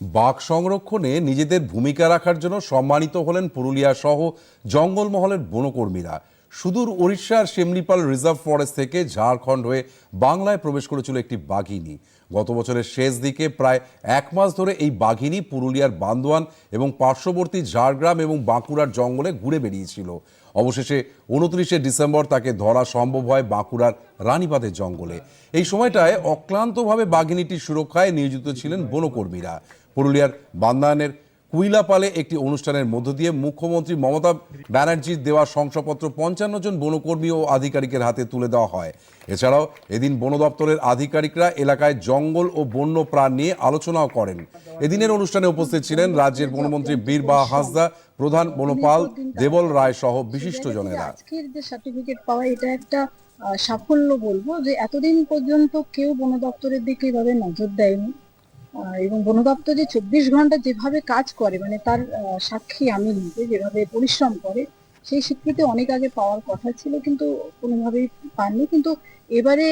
বাঘ সংরক্ষণে নিজেদের ভূমিকা রাখার জন্য সম্মানিত হলেন পুরুলিয়া সহ জঙ্গলমহলের বনকর্মীরা। সুদূর উড়িষ্যার শিমলিপাল রিজার্ভ ফরেস্ট থেকে ঝাড়খণ্ড হয়ে বাংলায় প্রবেশ করেছিল একটি বাঘিনী। গত বছরের শেষ দিকে প্রায় এক মাস ধরে এই বাঘিনী পুরুলিয়ার বান্দোয়ান এবং পার্শ্ববর্তী ঝাড়গ্রাম এবং বাঁকুড়ার জঙ্গলে ঘুরে বেরিয়েছিল অবশেষে উনত্রিশে ডিসেম্বর তাকে ধরা সম্ভব হয় বাঁকুড়ার রানীবাঁধের জঙ্গলে। এই সময়টায় অক্লান্তভাবে বাঘিনীটির সুরক্ষায় নিয়োজিত ছিলেন বনকর্মীরা। পুরুলিয়ার বান্দায়নের কুইলাপালে একটি অনুষ্ঠানের মধ্য দিয়ে মুখ্যমন্ত্রী মমতা ব্যানার্জির দেওয়া শংসাপত্র পঞ্চান্ন জন বনকর্মী ও আধিকারিকের হাতে তুলে দেওয়া হয়। এছাড়াও এদিন বন দপ্তরের আধিকারিকরা এলাকায় জঙ্গল ও বন্য প্রাণ নিয়ে আলোচনাও করেন। এদিনের অনুষ্ঠানে উপস্থিত ছিলেন রাজ্যের বনমন্ত্রী বীরবাহা হাঁসদা, প্রধান বনপাল দেবল রায় সহ বিশিষ্টজনেরা। আজকের যে সার্টিফিকেট পাওয়া, এটা একটা সাফল্য বলব যে এতদিন পর্যন্ত কেউ বন দপ্তরের দিকে এভাবে নজর দেয়নি। এবং বন দপ্তর যে চব্বিশ ঘণ্টা যেভাবে কাজ করে মানে তার সাক্ষী আমি নিজে যেভাবে পরিশ্রম করে, সেই স্বীকৃতি অনেক আগে পাওয়ার কথা ছিল, কিন্তু কোনোভাবেই পাননি। কিন্তু এবারে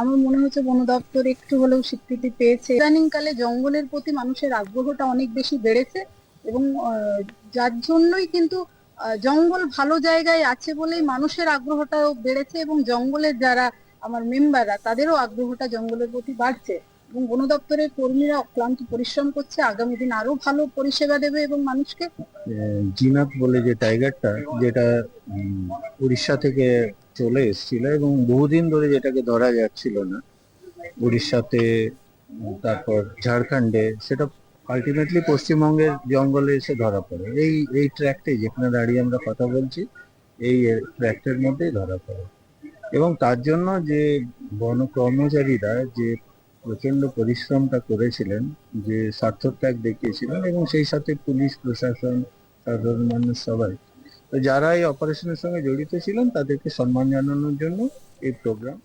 আমার মনে হচ্ছে বন দপ্তর একটু হলেও স্বীকৃতি পেয়েছে। ইদানিং কালে জঙ্গলের প্রতি মানুষের আগ্রহটা অনেক বেশি বেড়েছে এবং যার জন্যই কিন্তু জঙ্গল ভালো জায়গায় আছে বলেই মানুষের আগ্রহটাও বেড়েছে এবং জঙ্গলের যারা আমার মেম্বাররা, তাদেরও আগ্রহটা জঙ্গলের প্রতি বাড়ছে। এবং বন দপ্তরের কর্মীরা অক্লান্ত পরিশ্রম করছে। আগামী দিন আরও ভালো পরিষেবা দেবে এবং মানুষকে। জিনাত বলে যে টাইগারটা, যেটা উড়িষ্যা থেকে চলে এসেছিল এবং বহুদিন ধরে যেটাকে ধরা যাচ্ছিল না, উড়িষ্যাতে তারপর ঝাড়খণ্ডে, সেটা আলটিমেটলি পশ্চিমবঙ্গের জঙ্গলে এসে ধরা পড়ে। এই এই ট্র্যাকটাই যেখানে দাঁড়িয়ে আমরা কথা বলছি, এই ট্র্যাকটের মধ্যেই ধরা পড়ে। এবং তার জন্য যে বন কর্মচারীরা যে প্রচণ্ড পরিশ্রমটা করেছিলেন, যে সার্থক ত্যাগ দেখিয়েছিলেন এবং সেই সাথে পুলিশ, প্রশাসন, সাধারণ মানুষ সবাই। তো যারা এই অপারেশনের সঙ্গে জড়িত ছিলেন, তাদেরকে সম্মান জানানোর জন্য এই প্রোগ্রাম